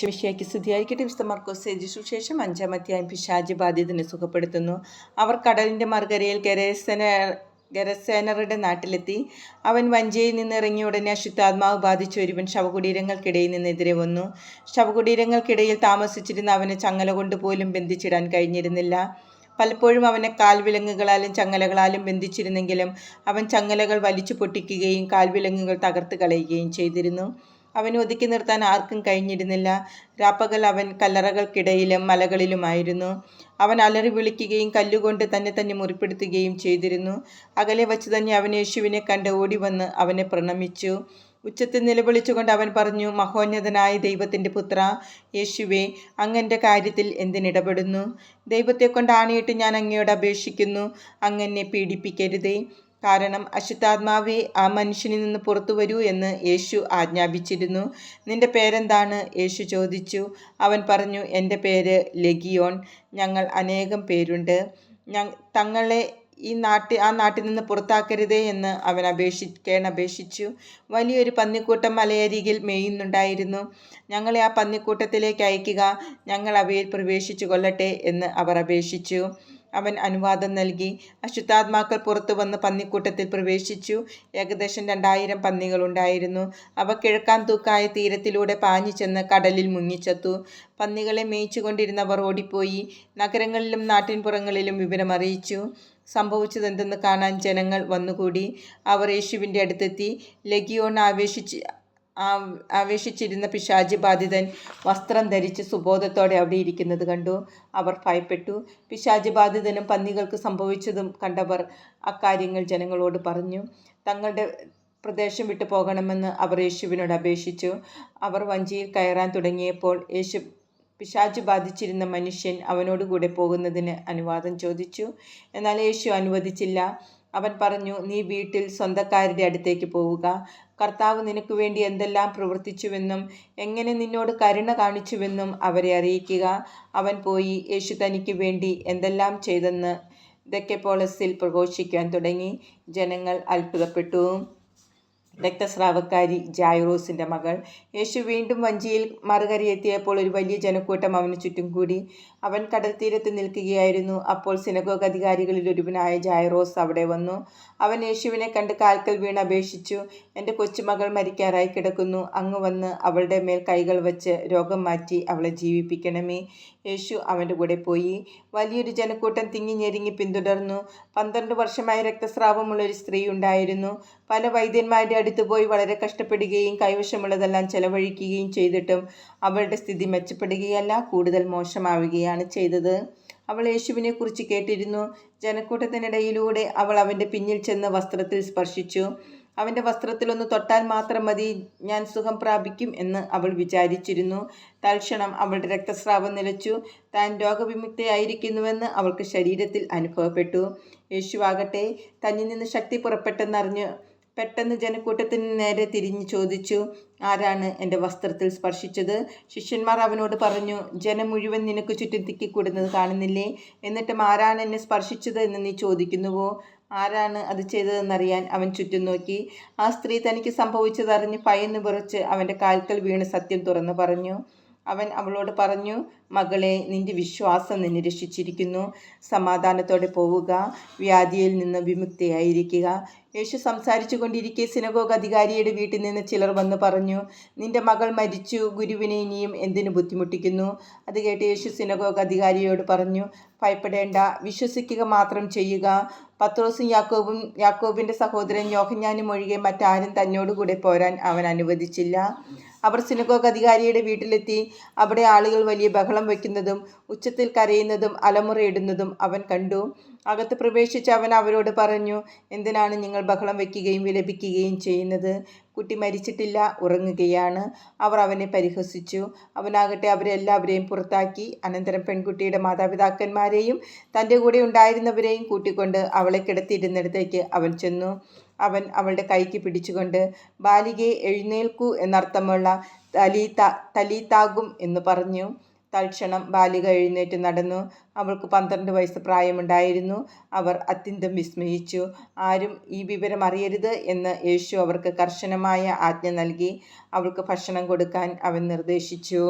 ശിമിഷിയാക്കി സ്തുതിയായിരിക്കട്ടെ വിശുദ്ധ മർക്കോസ് സുശേഷം അഞ്ചാം അധ്യായം പിശാജ് ബാധിതനെ സുഖപ്പെടുത്തുന്നു. അവർ കടലിന്റെ മറുകരയിൽ ഗരസന ഗരസേനറുടെ നാട്ടിലെത്തി. അവൻ വഞ്ചിയിൽ നിന്ന് ഇറങ്ങിയ ഉടനെ അശുദ്ധാത്മാവ് ബാധിച്ച ഒരുവൻ ശവകുടീരങ്ങൾക്കിടയിൽ നിന്നെതിരെ വന്നു. ശവകുടീരങ്ങൾക്കിടയിൽ താമസിച്ചിരുന്ന അവനെ ചങ്ങല കൊണ്ട് പോലും ബന്ധിച്ചിടാൻ കഴിഞ്ഞിരുന്നില്ല. പലപ്പോഴും അവനെ കാൽവിലങ്ങുകളാലും ചങ്ങലകളാലും ബന്ധിച്ചിരുന്നെങ്കിലും അവൻ ചങ്ങലകൾ വലിച്ചു പൊട്ടിക്കുകയും കാൽവിലങ്ങുകൾ തകർത്ത് കളയുകയും ചെയ്തിരുന്നു. അവനെ ഒതുക്കി നിർത്താൻ ആർക്കും കഴിഞ്ഞിരുന്നില്ല. രാപ്പകൽ അവൻ കല്ലറകൾക്കിടയിലും മലകളിലുമായിരുന്നു. അവൻ അലറി വിളിക്കുകയും കല്ലുകൊണ്ട് തന്നെ തന്നെ മുറിപ്പെടുത്തുകയും ചെയ്തിരുന്നു. അകലെ വച്ച് തന്നെ അവൻ യേശുവിനെ കണ്ട് ഓടി വന്ന് അവനെ പ്രണമിച്ചു. ഉച്ചത്തിൽ നിലവിളിച്ചുകൊണ്ട് അവൻ പറഞ്ഞു മഹോന്നതനായ ദൈവത്തിന്റെ പുത്ര യേശുവേ അങ്ങന്റെ കാര്യത്തിൽ എന്തിനിടപെടുന്നു? ദൈവത്തെ ആണയിട്ട് ഞാൻ അങ്ങയോട് അപേക്ഷിക്കുന്നു. അങ്ങനെ പീഡിപ്പിക്കരുതേ. കാരണം അശുദ്ധാത്മാവേ ആ മനുഷ്യനിൽ നിന്ന് പുറത്തു വരൂ എന്ന് യേശു ആജ്ഞാപിച്ചിരുന്നു. നിന്റെ പേരെന്താണ്? യേശു ചോദിച്ചു. അവൻ പറഞ്ഞു എന്റെ പേര് ലഗിയോൺ. ഞങ്ങൾ അനേകം പേരുണ്ട്. തങ്ങളെ ഈ നാട്ടിൽ ആ നാട്ടിൽ നിന്ന് പുറത്താക്കരുതേ എന്ന് അവൻ അപേക്ഷിക്കാൻ അപേക്ഷിച്ചു. വലിയൊരു പന്നിക്കൂട്ടം മലയരികിൽ മേയുന്നുണ്ടായിരുന്നു. ഞങ്ങളെ ആ പന്നിക്കൂട്ടത്തിലേക്ക് അയക്കുക. ഞങ്ങൾ അവയിൽ പ്രവേശിച്ചു കൊള്ളട്ടെ എന്ന് അവർ അപേക്ഷിച്ചു. അവൻ അനുവാദം നൽകി. അശുദ്ധാത്മാക്കൾ പുറത്തു വന്ന് പന്നിക്കൂട്ടത്തിൽ പ്രവേശിച്ചു. ഏകദേശം രണ്ടായിരം പന്നികളുണ്ടായിരുന്നു അവ കിഴക്കാൻ തൂക്കായ തീരത്തിലൂടെ പാഞ്ഞു ചെന്ന് കടലിൽ മുങ്ങിച്ചെത്തു. പന്നികളെ മേയിച്ചുകൊണ്ടിരുന്നവർ ഓടിപ്പോയി. നഗരങ്ങളിലും നാട്ടിൻപുറങ്ങളിലും വിവരമറിയിച്ചു സംഭവിച്ചതെന്തെന്ന് കാണാൻ ജനങ്ങൾ വന്നുകൂടി. അവർ യേശുവിന്റെ അടുത്തെത്തി. ലഗിയോൺ ആവേശിച്ച് ആവേശിച്ചിരുന്ന പിശാചി ബാധിതൻ വസ്ത്രം ധരിച്ച് സുബോധത്തോടെ അവിടെ ഇരിക്കുന്നത് കണ്ടു. അവർ ഭയപ്പെട്ടു. പിശാചി ബാധിതനും പന്നികൾക്ക് സംഭവിച്ചതും കണ്ടവർ അക്കാര്യങ്ങൾ ജനങ്ങളോട് പറഞ്ഞു. തങ്ങളുടെ പ്രദേശം വിട്ടു പോകണമെന്ന് അവർ യേശുവിനോട് അപേക്ഷിച്ചു. അവർ വഞ്ചിയിൽ കയറാൻ തുടങ്ങിയപ്പോൾ യേശു പിശാച് ബാധിച്ചിരുന്ന മനുഷ്യൻ അവനോടുകൂടെ പോകുന്നതിന് അനുവാദം ചോദിച്ചു. എന്നാൽ യേശു അനുവദിച്ചില്ല. അവൻ പറഞ്ഞു നീ വീട്ടിൽ സ്വന്തക്കാരുടെ അടുത്തേക്ക് പോവുക. കർത്താവ് നിനക്ക് വേണ്ടി എന്തെല്ലാം പ്രവർത്തിച്ചുവെന്നും എങ്ങനെ നിന്നോട് കരുണ കാണിച്ചുവെന്നും അവരെ അറിയിക്കുക. അവൻ പോയി യേശു തനിക്ക് വേണ്ടി എന്തെല്ലാം ചെയ്തെന്ന് ദക്കെപ്പോളസിൽ പ്രഘോഷിക്കാൻ തുടങ്ങി. ജനങ്ങൾ അത്ഭുതപ്പെട്ടു. രക്തസ്രാവക്കാരി ജായറോസിന്റെ മകൾ. യേശു വീണ്ടും വഞ്ചിയിൽ മറുകരയെത്തിയപ്പോൾ ഒരു വലിയ ജനക്കൂട്ടം അവന് ചുറ്റും കൂടി. അവൻ കടൽ തീരത്ത് നിൽക്കുകയായിരുന്നു. അപ്പോൾ സിനഗോഗ് അധികാരികളിൽ ഒരുവനായ ജായറോസ് അവിടെ വന്നു. അവൻ യേശുവിനെ കണ്ട് കാൽക്കൽ വീണ് അപേക്ഷിച്ചു. എന്റെ കൊച്ചുമകൾ മരിക്കാറായി കിടക്കുന്നു. അങ്ങ് വന്ന് അവളുടെ മേൽ കൈകൾ വച്ച് രോഗം മാറ്റി അവളെ ജീവിപ്പിക്കണമേ. യേശു അവന്റെ കൂടെ പോയി. വലിയൊരു ജനക്കൂട്ടം തിങ്ങി ഞെരുങ്ങി പിന്തുടർന്നു. പന്ത്രണ്ട് വർഷമായി രക്തസ്രാവമുള്ള ഒരു സ്ത്രീ ഉണ്ടായിരുന്നു. പല വൈദ്യന്മാരുടെ അടുത്ത് പോയി വളരെ കഷ്ടപ്പെടുകയും കൈവശമുള്ളതെല്ലാം ചെലവഴിക്കുകയും ചെയ്തിട്ടും അവളുടെ സ്ഥിതി മെച്ചപ്പെടുകയല്ല കൂടുതൽ മോശമാവുകയാണ് ചെയ്തത്. അവൾ യേശുവിനെ കുറിച്ച് കേട്ടിരുന്നു. ജനക്കൂട്ടത്തിനിടയിലൂടെ അവൾ അവന്റെ പിന്നിൽ ചെന്ന് വസ്ത്രത്തിൽ സ്പർശിച്ചു. അവന്റെ വസ്ത്രത്തിലൊന്ന് തൊട്ടാൽ മാത്രം മതി ഞാൻ സുഖം പ്രാപിക്കും എന്ന് അവൾ വിചാരിച്ചിരുന്നു. തൽക്ഷണം അവളുടെ രക്തസ്രാവം നിലച്ചു. താൻ രോഗവിമുക്തയായിരിക്കുന്നുവെന്ന് അവൾക്ക് ശരീരത്തിൽ അനുഭവപ്പെട്ടു. യേശുവാകട്ടെ തന്നിൽ നിന്ന് ശക്തി പുറപ്പെട്ടെന്നറിഞ്ഞ് പെട്ടെന്ന് ജനക്കൂട്ടത്തിന് നേരെ തിരിഞ്ഞു ചോദിച്ചു ആരാണ് എന്റെ വസ്ത്രത്തിൽ സ്പർശിച്ചത്? ശിഷ്യന്മാർ അവനോട് പറഞ്ഞു ജനം മുഴുവൻ നിനക്ക് ചുറ്റും തിക്കിക്കൂടുന്നത് കാണുന്നില്ലേ? എന്നിട്ടും ആരാണ് എന്നെ സ്പർശിച്ചത് എന്ന് നീ ചോദിക്കുന്നുവോ? ആരാണ് അത് ചെയ്തതെന്നറിയാൻ അവൻ ചുറ്റും നോക്കി. ആ സ്ത്രീ തനിക്ക് സംഭവിച്ചതറിഞ്ഞ് ഭയന്ന് വിറച്ച് അവന്റെ കാൽക്കൽ വീണ് സത്യം തുറന്നു പറഞ്ഞു. അവൻ അവളോട് പറഞ്ഞു മകളെ നിന്റെ വിശ്വാസം നിന്നെ രക്ഷിച്ചിരിക്കുന്നു. സമാധാനത്തോടെ പോവുക. വ്യാധിയിൽ നിന്ന് വിമുക്തിയായിരിക്കുക. യേശു സംസാരിച്ചു കൊണ്ടിരിക്കെ സിനഗോഗ് അധികാരിയുടെ വീട്ടിൽ നിന്ന് ചിലർ വന്ന് പറഞ്ഞു നിന്റെ മകൾ മരിച്ചു. ഗുരുവിനെ ഇനിയും എന്തിനു ബുദ്ധിമുട്ടിക്കുന്നു? അത് കേട്ട് യേശു സിനഗോഗ് അധികാരിയോട് പറഞ്ഞു ഭയപ്പെടേണ്ട. വിശ്വസിക്കുക മാത്രം ചെയ്യുക. പത്രോസും യാക്കോബും യാക്കോബിന്റെ സഹോദരൻ യോഹഞ്ഞാനും ഒഴികെ മറ്റാരും തന്നോടുകൂടെ പോരാൻ അവൻ അനുവദിച്ചില്ല. അവർ സിനഗോഗ് അധികാരിയുടെ വീട്ടിലെത്തി അവിടെ ആളുകൾ വലിയ ബഹളം വയ്ക്കുന്നതും ഉച്ചത്തിൽ കരയുന്നതും അലമുറയിടുന്നതും അവൻ കണ്ടു. അകത്ത് പ്രവേശിച്ച് അവൻ അവരോട് പറഞ്ഞു എന്തിനാണ് നിങ്ങൾ ബഹളം വയ്ക്കുകയും വിലപിക്കുകയും ചെയ്യുന്നത്? കുട്ടി മരിച്ചിട്ടില്ല ഉറങ്ങുകയാണ്. അവർ അവനെ പരിഹസിച്ചു. അവനാകട്ടെ അവരെ എല്ലാവരെയും പുറത്താക്കി. അനന്തരം പെൺകുട്ടിയുടെ മാതാപിതാക്കന്മാരെയും തന്റെ കൂടെ ഉണ്ടായിരുന്നവരെയും കൂട്ടിക്കൊണ്ട് അവളെ കിടത്തിയിരുന്നിടത്തേക്ക് അവൻ ചെന്നു. അവൻ അവളുടെ കൈക്ക് പിടിച്ചുകൊണ്ട് ബാലികയെ എഴുന്നേൽക്കൂ എന്നർത്ഥമുള്ള തലീത്ത തലീത്താകും എന്ന് പറഞ്ഞു. തൽക്ഷണം ബാലിക എഴുന്നേറ്റ് നടന്നു. അവൾക്ക് പന്ത്രണ്ട് വയസ്സ് പ്രായമുണ്ടായിരുന്നു. അവർ അത്യന്തം വിസ്മയിച്ചു. ആരും ഈ വിവരം അറിയരുത് എന്ന് യേശു അവർക്ക് കർശനമായ ആജ്ഞ നൽകി. അവൾക്ക് ഭക്ഷണം കൊടുക്കാൻ അവൻ നിർദ്ദേശിച്ചു.